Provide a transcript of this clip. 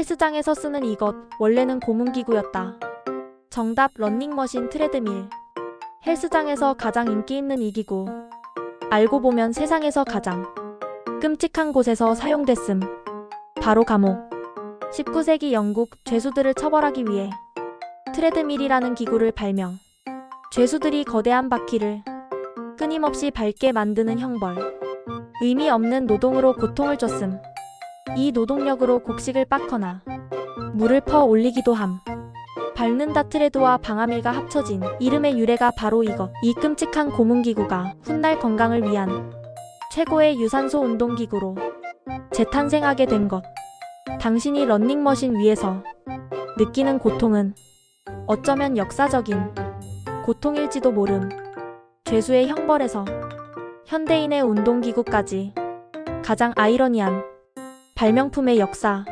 헬스장에서 쓰는 이것 원래는 고문기구였다. 정답 런닝머신 트레드밀. 헬스장에서 가장 인기 있는 이 기구. 알고 보면 세상에서 가장 끔찍한 곳에서 사용됐음. 바로 감옥. 19세기 영국 죄수들을 처벌하기 위해 트레드밀이라는 기구를 발명. 죄수들이 거대한 바퀴를 끊임없이 밟게 만드는 형벌. 의미 없는 노동으로 고통을 줬음. 이 노동력으로 곡식을 빻거나 물을 퍼 올리기도 함. 밟는다 트레드와 방아밀과 합쳐진 이름의 유래가 바로 이것. 이 끔찍한 고문기구가 훗날 건강을 위한 최고의 유산소 운동기구로 재탄생하게 된 것. 당신이 런닝머신 위에서 느끼는 고통은 어쩌면 역사적인 고통일지도 모름. 죄수의 형벌에서 현대인의 운동기구까지 가장 아이러니한 발명품의 역사.